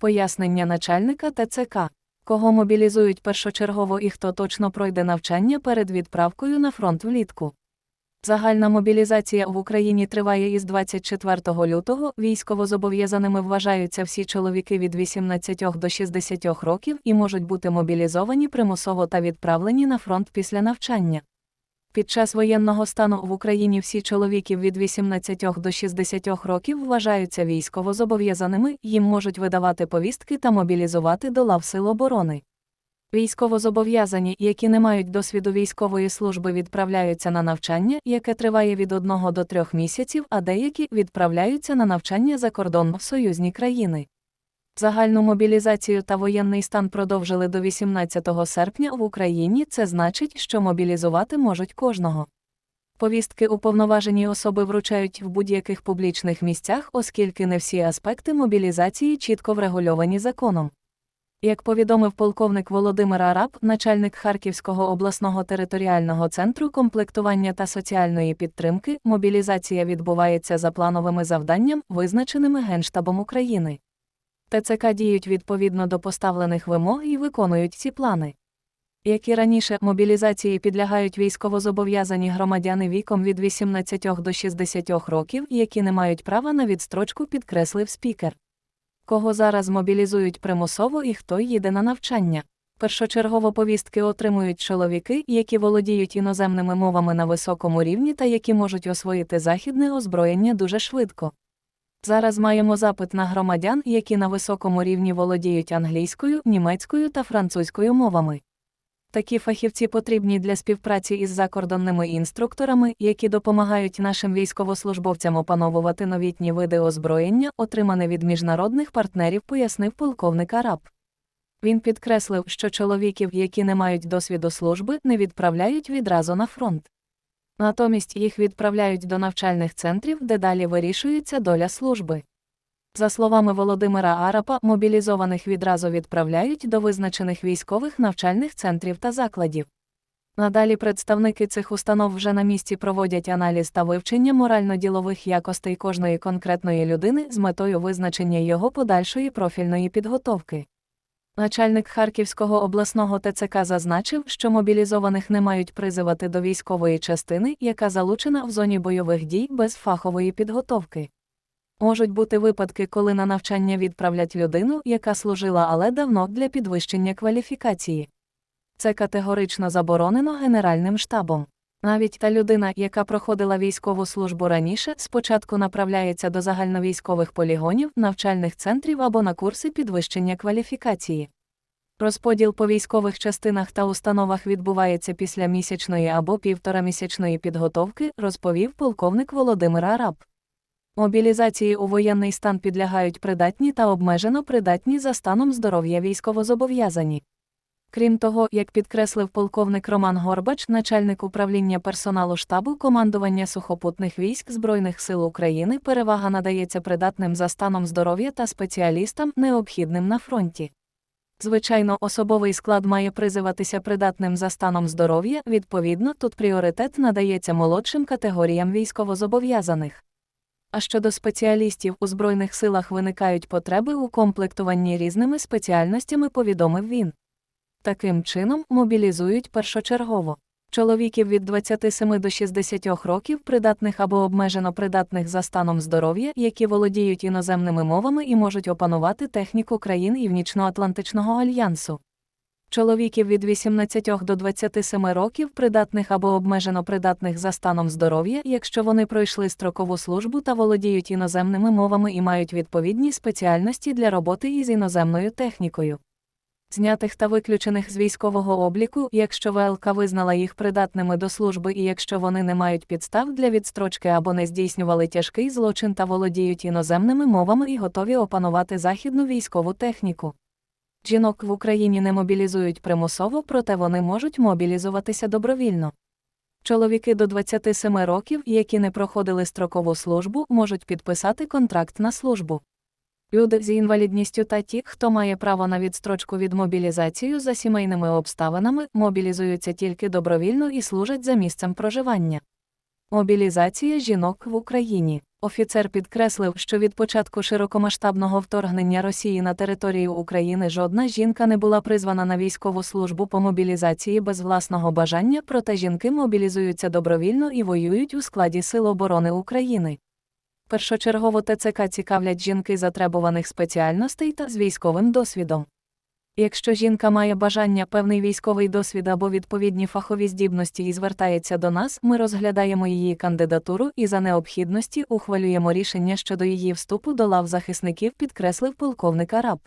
Пояснення начальника ТЦК. Кого мобілізують першочергово і хто точно пройде навчання перед відправкою на фронт влітку. Загальна мобілізація в Україні триває із 24 лютого. Військовозобов'язаними вважаються всі чоловіки від 18 до 60 років і можуть бути мобілізовані примусово та відправлені на фронт після навчання. Під час воєнного стану в Україні всі чоловіки від 18 до 60 років вважаються військовозобов'язаними, їм можуть видавати повістки та мобілізувати до лав Сил оборони. Військовозобов'язані, які не мають досвіду військової служби, відправляються на навчання, яке триває від 1 до 3 місяців, а деякі відправляються на навчання за кордон в союзні країни. Загальну мобілізацію та воєнний стан продовжили до 18 серпня в Україні. Це значить, що мобілізувати можуть кожного. Повістки уповноважені особи вручають в будь-яких публічних місцях, оскільки не всі аспекти мобілізації чітко врегульовані законом. Як повідомив полковник Володимир Араб, начальник Харківського обласного територіального центру комплектування та соціальної підтримки, мобілізація відбувається за плановими завданням, визначеними Генштабом України. ТЦК діють відповідно до поставлених вимог і виконують ці плани. Як і раніше, мобілізації підлягають військовозобов'язані громадяни віком від 18 до 60 років, які не мають права на відстрочку, підкреслив спікер. Кого зараз мобілізують примусово і хто їде на навчання. Першочергово повістки отримують чоловіки, які володіють іноземними мовами на високому рівні та які можуть освоїти західне озброєння дуже швидко. Зараз маємо запит на громадян, які на високому рівні володіють англійською, німецькою та французькою мовами. Такі фахівці потрібні для співпраці із закордонними інструкторами, які допомагають нашим військовослужбовцям опановувати новітні види озброєння, отримане від міжнародних партнерів, пояснив полковник Араб. Він підкреслив, що чоловіків, які не мають досвіду служби, не відправляють відразу на фронт. Натомість їх відправляють до навчальних центрів, де далі вирішується доля служби. За словами Володимира Арапа, мобілізованих відразу відправляють до визначених військових навчальних центрів та закладів. Надалі представники цих установ вже на місці проводять аналіз та вивчення морально-ділових якостей кожної конкретної людини з метою визначення його подальшої профільної підготовки. Начальник Харківського обласного ТЦК зазначив, що мобілізованих не мають призивати до військової частини, яка залучена в зоні бойових дій без фахової підготовки. Можуть бути випадки, коли на навчання відправлять людину, яка служила але давно для підвищення кваліфікації. Це категорично заборонено Генеральним штабом. Навіть та людина, яка проходила військову службу раніше, спочатку направляється до загальновійськових полігонів, навчальних центрів або на курси підвищення кваліфікації. Розподіл по військових частинах та установах відбувається після місячної або півторамісячної підготовки, розповів полковник Володимир Араб. Мобілізації у воєнний стан підлягають придатні та обмежено придатні за станом здоров'я військовозобов'язані. Крім того, як підкреслив полковник Роман Горбач, начальник управління персоналу штабу командування сухопутних військ Збройних сил України, перевага надається придатним за станом здоров'я та спеціалістам, необхідним на фронті. Звичайно, особовий склад має призиватися придатним за станом здоров'я, відповідно, тут пріоритет надається молодшим категоріям військовозобов'язаних. А щодо спеціалістів у Збройних силах виникають потреби у комплектуванні різними спеціальностями, повідомив він. Таким чином, мобілізують першочергово. Чоловіків від 27 до 60 років, придатних або обмежено придатних за станом здоров'я, які володіють іноземними мовами і можуть опанувати техніку країн Північно-Атлантичного альянсу. Чоловіків від 18 до 27 років, придатних або обмежено придатних за станом здоров'я, якщо вони пройшли строкову службу та володіють іноземними мовами і мають відповідні спеціальності для роботи із іноземною технікою знятих та виключених з військового обліку, якщо ВЛК визнала їх придатними до служби і якщо вони не мають підстав для відстрочки або не здійснювали тяжкий злочин та володіють іноземними мовами і готові опанувати західну військову техніку. Жінок в Україні не мобілізують примусово, проте вони можуть мобілізуватися добровільно. Чоловіки до 27 років, які не проходили строкову службу, можуть підписати контракт на службу. Люди з інвалідністю та ті, хто має право на відстрочку від мобілізацію за сімейними обставинами, мобілізуються тільки добровільно і служать за місцем проживання. Мобілізація жінок в Україні. Офіцер підкреслив, що від початку широкомасштабного вторгнення Росії на територію України жодна жінка не була призвана на військову службу по мобілізації без власного бажання, проте жінки мобілізуються добровільно і воюють у складі Сил оборони України. Першочергово ТЦК цікавлять жінки затребуваних спеціальностей та з військовим досвідом. Якщо жінка має бажання певний військовий досвід або відповідні фахові здібності і звертається до нас, ми розглядаємо її кандидатуру і за необхідності ухвалюємо рішення щодо її вступу до лав захисників, підкреслив полковник Араб.